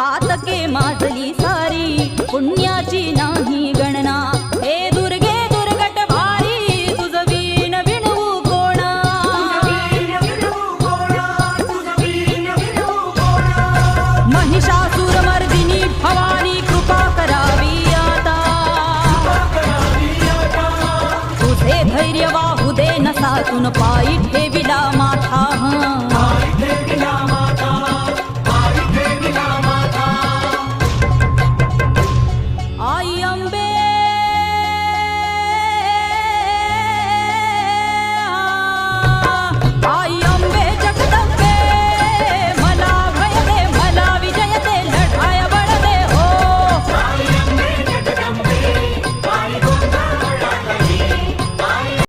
पातके माजली सारी पुण्याची नाही गणना. हे दुर्गे दुर्गट भारी तुझ वीण विणू कोणा. महिषासुर मर्दिनी भवानी कृपा करावी आता. तुझे धैर्य वाहुदे नसा तुन पायी ठेविला माथा.